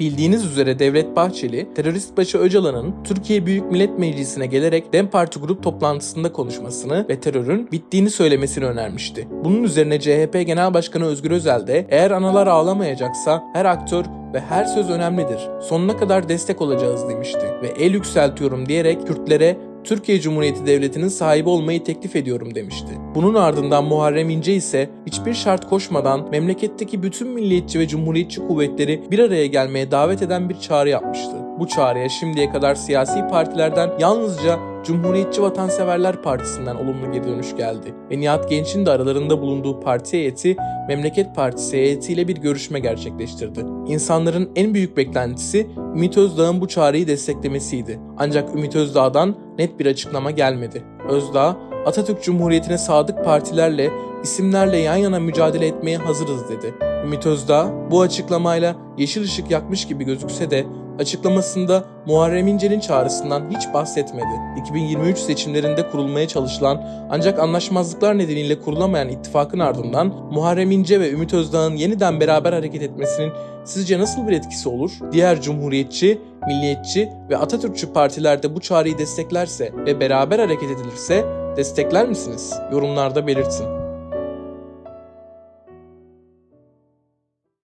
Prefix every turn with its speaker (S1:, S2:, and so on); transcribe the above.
S1: Bildiğiniz üzere Devlet Bahçeli, terörist başı Öcalan'ın Türkiye Büyük Millet Meclisi'ne gelerek DEM Parti grup toplantısında konuşmasını ve terörün bittiğini söylemesini önermişti. Bunun üzerine CHP Genel Başkanı Özgür Özel de eğer analar ağlamayacaksa her aktör ve her söz önemlidir. Sonuna kadar destek olacağız demişti ve el yükseltiyorum diyerek Kürtlere Türkiye Cumhuriyeti Devleti'nin sahibi olmayı teklif ediyorum demişti. Bunun ardından Muharrem İnce ise hiçbir şart koşmadan memleketteki bütün milliyetçi ve cumhuriyetçi kuvvetleri bir araya gelmeye davet eden bir çağrı yapmıştı. Bu çağrıya şimdiye kadar siyasi partilerden yalnızca Cumhuriyetçi Vatanseverler Partisi'nden olumlu geri dönüş geldi ve Nihat Genç'in de aralarında bulunduğu parti heyeti Memleket Partisi heyetiyle bir görüşme gerçekleştirdi. İnsanların en büyük beklentisi Ümit Özdağ'ın bu çağrıyı desteklemesiydi. Ancak Ümit Özdağ'dan net bir açıklama gelmedi. Özdağ, Atatürk Cumhuriyeti'ne sadık partilerle, isimlerle yan yana mücadele etmeye hazırız dedi. Ümit Özdağ bu açıklamayla yeşil ışık yakmış gibi gözükse de açıklamasında Muharrem İnce'nin çağrısından hiç bahsetmedi. 2023 seçimlerinde kurulmaya çalışılan ancak anlaşmazlıklar nedeniyle kurulamayan ittifakın ardından Muharrem İnce ve Ümit Özdağ'ın yeniden beraber hareket etmesinin sizce nasıl bir etkisi olur? Diğer cumhuriyetçi, milliyetçi ve Atatürkçü partiler de bu çağrıyı desteklerse ve beraber hareket edilirse destekler misiniz? Yorumlarda belirtin.